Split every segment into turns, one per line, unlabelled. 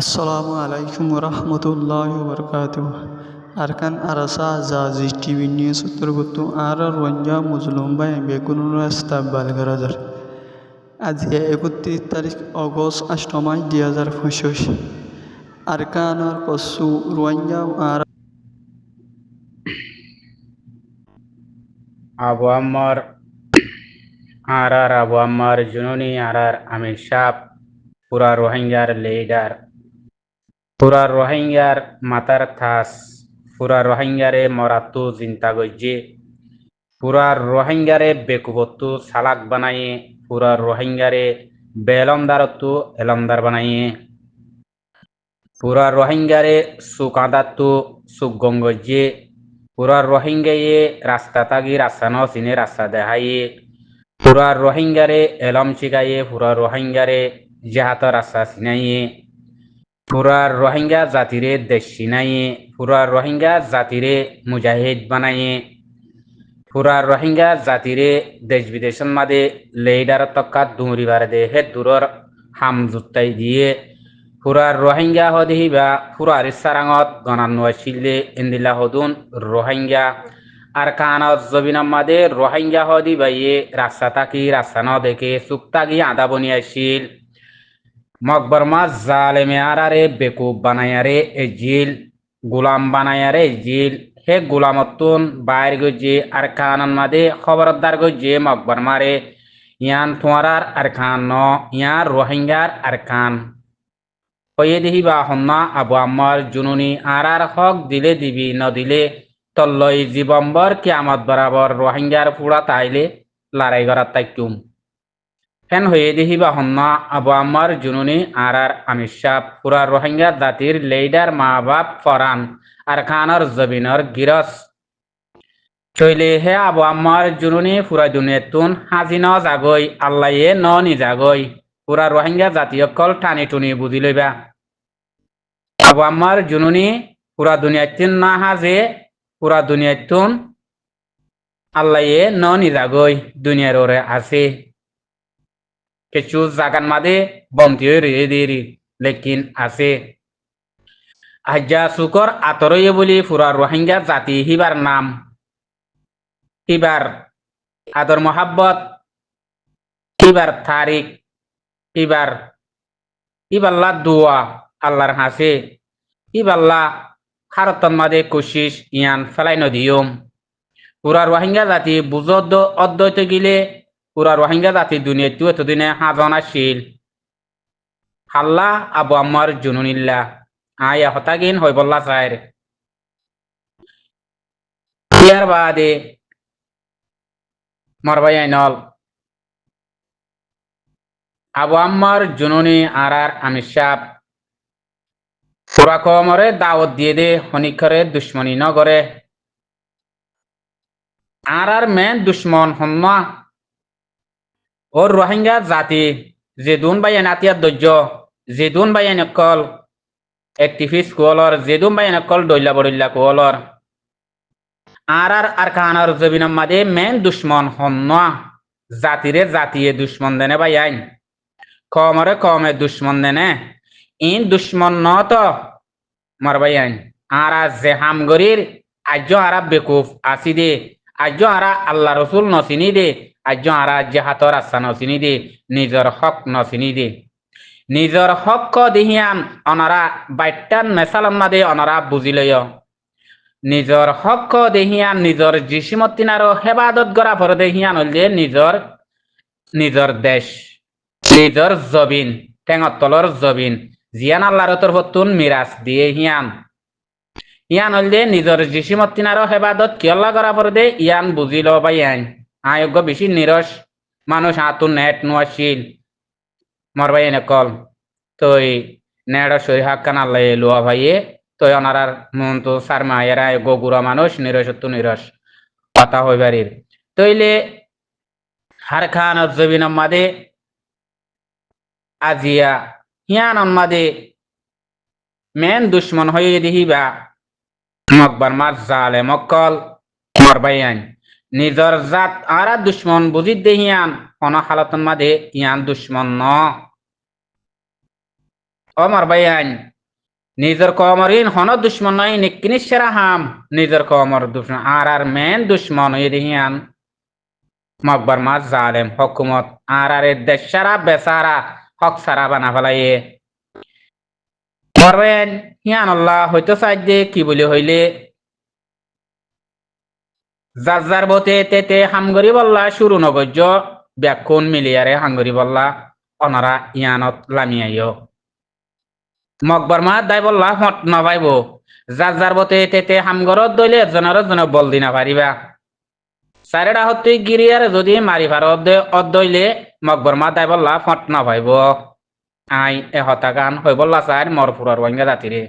আসসালামু আলাইকুম রহমতুল্লাহ বরকাত আরকান আরাসা জাজি টিভি নিউজ উত্তরগত আর রঞ্জা মুজলুম বাই বেগুন রাস্তা বালগারাজার। আজকে একত্রিশ তারিখ অগস্ট অষ্টমাই দুই হাজার পঁচিশ। আরকানের কসু রঞ্জা আর
আবু আম্মার আর আর আবু আম্মার জুনুনি আর আর আমির সাপ পুরা রোহিঙ্গার লিডার পুরা রোহিঙ্গার মাতার থাস পুরা রোহিঙ্গারে মরাতু চিন্তা গজ্জে পুরা রোহিঙ্গারে বেকুবত্তু সালাক বানাইয়ে পুরা রোহিঙ্গারে বেলমদারত্তু এলমদার বানাইয়ে পুরা রোহিঙ্গারে সুকাদাত্তু সুগঙ্গজ্জে পুরা রোহিঙ্গায়ে রাস্তা তাগি রাস্তা ন চিনে রাস্তা দেখাইয়ে পুরা রোহিঙ্গারে এলম শিখাইয়ে পুরা রোহিঙ্গারে জাহাত রাস্তা চিনাইয়ে পুরা রোহিঙ্গা জাতিরে দেশ চিনাইয়ে পুরা রোহিঙ্গা জাতিরে মুজাহিদ বানাইয়ে, পুরা রোহিঙ্গা জাতিরে দেশ বিদেশের মাঝে লেইডার তক্কা দুমরিবার দে, হে দূরর হাম জুতাই দিয়ে। পুরা রোহিঙ্গা হদিবা পুরা রিসারাঙত গণান্নয় শিল্লে ইন্দিলা হদুন রোহিঙ্গা। আর কানত জবিনার মাদে রোহিঙ্গা হদি বাইয়ে রাস্তা তাকি, রাস্তা ন দেখে সুক্তাগি আদা বনিয়াছিল মকবরমা জালেমে আরারে বেকুব বানায়ারে এ জিল গুলাম বানায়ারে জিল হে গুলামতুন বাইর গজে আর কানন মাদে খবরদার গজে মকবরমারে ইয়ান তোমারার আর খান ন ইয়ান রোহিঙ্গার আর খান হয়ে দিহি বা হন্না আবু আম্মার জুনুনি আর আর হক দিলে দিবি নদিলে তল্লই জীবম্বর কিয়ামত বরাবর রোহিঙ্গার পুরা তাইলে লড়াই করার তাইকুম ফেন হয়ে দিহি বা হন্না আবু আম্মার জুনুনি আর আর আমির সাহ। পুরা রোহিঙ্গা জাতির লেইডার মা বাপ ফরান। আর খানর জবিনর গিরস। চইলে হে আবু আম্মার জুনুনি পুরা দুনিয়াতুন হাজি ন জাগই, আল্লাহে ন নি জাগই। পুরা রোহিঙ্গা জাতীয় কল টানি টুনি বুঝি লইবা। আবু আম্মার জুনুনি পুরা দুনিয়াতুন না হাজে পুরা দুনিয়াতুন আল্লাহে ন নি জাগই, দুনিয়ার ওরে আছে কিছু জাগান মাদে বমতি হয়ে রে দেরি লেকিন আছে। আজ্জা শুকর আতরয়ে বলি পুরা রোহিঙ্গা জাতি হিবার নাম। হিবার আদর মোহাব্বত। হিবার তারিখ হিবার ইবাল্লা দোয়া আল্লাহর হাসে ইবাল্লা খারতন মাদে কোশিস ইয়ান ফেলাই নদিয়ম। পুরা রোহিঙ্গা জাতি বুজদ অদ্বৈত গিলে পুরা রোহিঙ্গা জাতি দুনিয়াতে এতদিনে হাজন আসিল হাল্লা আবু আম্মার জুনুনিল্লা। আয়া হতাগিন হই বল্লা চাইর ইয়ার বাদে মরবাই আইনল। আবু আম্মার জুনুনি আর আর আমির কমরে দাওয়াত দিয়ে দে হনিকরে দুশ্মনী নগরে। আর আর মেন দুশ্মন হন্না ওর রোহিঙ্গা জাতি যেদুন বাইন আতিয়ার দৈর্য যেদুন বাইন অকল একটিভিস্ট কোলর যেদুন বাইন অকল দৈল্লা বড়িল্লা কোলর আর আর আর কাহানার জবিনার মাদে মেন দুশ্মন হন্না জাতিরে জাতিয়ে দুশ্মন দেনে বাই আইন। কমরে কমে দুশ্মন দেনে, ইন দুশ্মন ন তো মারবাই আইন। আরা যে হামগরির আজ আরা বেকুফ আসি দে আজ আরা আল্লাহ রসুল নচিনি দে আজ আরা জেহাতর আশা নচিনি দে নিজর হক নচিনি দে নিজর হক দিহিয়ান অনারা বাইটান মেসালন মাদে অনারা বুঝি লয়। নিজর হক দেহিয়ান নিজর জিসিমতিনার হেবাদত গড়া ভর দেহিয়ান হলে নিজর নিজর দেশ নিজর জবিন টেঙর তলর জবিন, জিয়ান আল্লাহর তরফতুন মিরাজ দিয়ে হিয়ান ইয়ান হলদে নিজর জিসিমতিনার হেবাদত কিয়ল্লা করা পর দে, ইয়ান বুঝি ল বা আয়োগ্য বেশি নিরস, মানুষ হাতুন নেট নোয়াশিল মরবাই এনে কল, তই নেড় সই হাক্কান আল্লাহ লোয়া ভাইয়ে তো ওনারার মন তো সার মায়ের আয়োগ্য গগুড়া মানুষ নিরসত্ব নিরস। কথা হইবারির তইলে হার খান জবিন মাদে আজিয়া হিয়ান মাদে মেন দুশ্মন হয়ে দিহিবা, মকবার মার জালে মক্কল মরবাইয়ান নিজর জাত আরা দুশ্মন বুঝিত দেহিয়ান অন হালতন মাদে ইয়ান দুশ্মন ন। ও মরবাইয়ান নিজর কমরিন হন দুশ্মন নয় নিকিনি সেরা হাম, নিজর কমর দুশ্মন আর আর মেন দুশ্মন হয়ে দেহিয়ান। মকবার মার জালেম, হকুমত আর আর দেশ সারা বেসারা হক সারা বানা ফেলাইয়ে। মরবেন হিয়ান আল্লাহ হয়তো সাহায্যে কি বলি হইলে? যার যার বতে তেতে হামগরি বল্লা শুরু নগর্য ব্যাকুণ মিলিয়ারে হাঙ্গরি বল্লা, অনরা ইয়ানত লামিয়াইও। মকবর মা দাই বল্লা, হট নভাইব যার যার বতে তেতে হামগরত দইলে এজনের জন বল দিনা পারিবা। চারিটা হতে গিরিয়ার যদি মারি ভার অদইলে মকবর মা দাই বল্লা ফট নভাইব আই এ হতাগান হই বল্লা চার মরপুরর ওয়াঙ্গা জাতিরে।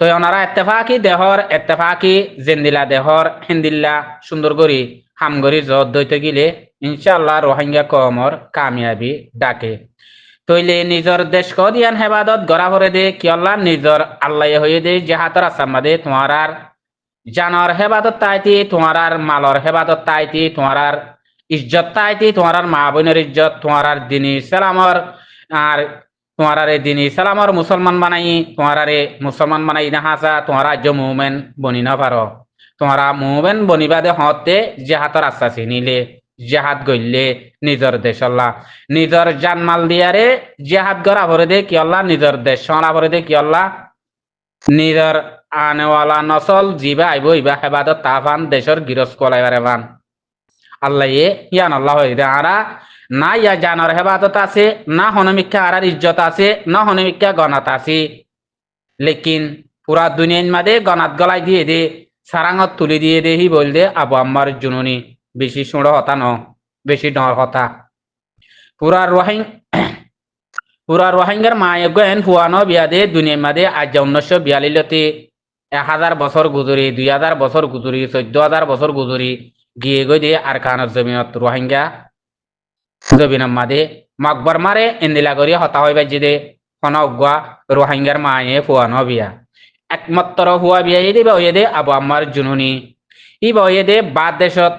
তো ওনারা এত্তেফাকি দেহর, এত্তেফাকি জেন্দিলা দেহর, হিন্দিল্লা সুন্দর করি হামগরি জত দইতে গিলে ইনশাল্লাহ রোহিঙ্গা কমর কামিয়াবি ডাকে। তইলে নিজর দেশ দিয়ান হেবাদত গড়া ভরে দে কিয়ল্লা নিজর আল্লাহ হয়ে দে জাহাতর আসামাদে তোমার আর জানর হেবাদত তাইতি, তোমার আর মালর হেবাদত তাইতি, তোমার আর ইজ্জত তাইতি, তোমার আর মা বোনের ইজ্জত, তোমার আর দিনী সালামর আর তোমার আরে দিন ইসলামর মুসলমান বানাই, তোমার আরে মুসলমান বানাই না হাসা তোমার রাজ্য মুভমেন্ট বনি না পারো। তোমারা মুভমেন্ট বনিবাদে হতে জেহাতর আশ্বাসী নিলে, জেহাদ গইলে নিজর দেশ আল্লাহ। নিজর জানমাল দিয়ারে জেহাদ গড়া ভরে দে কি আল্লাহ, নিজর দেশ সরা ভরে দে কি আল্লাহ। নিজর আনেওয়ালা নসল জিবা আইব, ইবা হেবাদত তাফান, দেশর গিরস কলাইবারে বান আল্লাহ এ ইয়ান আল্লাহ আরা না ইয়া জানর হেবাদত আছে, না হনমিকা আরার ইজ্জত আছে, না হনমিকা গণাত আছে। লেকিন পুরা দুনিয়ার মাঝে গণাত গলাই দিয়ে দে, সারাঙত তুলি দিয়ে দে, হি বল দে আবু আম্মার জুনুনি, বেশি সুড় হতা ন, বেশি ডর হতা। পুরা রোহিং, পুরা রোহিঙ্গার মায়ে গেন হুয়ানো বিয়া দে, দুনিয়ার মাঝে আজ উনিশশো বিয়াল্লিশতে এক হাজার বছর গুজরি, দুই হাজার বছর গুজরি, চোদ্দ হাজার বছর গুজরি গিয়ে গই দিয়ে আর খানের জমিনত রোহিঙ্গা জমিনের মাদে মকবর মারে ইন্দিলা করি হতা হইবা জিদে হনগুয়া রোহিঙ্গার মায়ে ফুয়ান বিয়া। একমাত্র হুয়া বিয়া দে বা দে আবু আমার জুনুনি। ই বা দে বাদ দেশত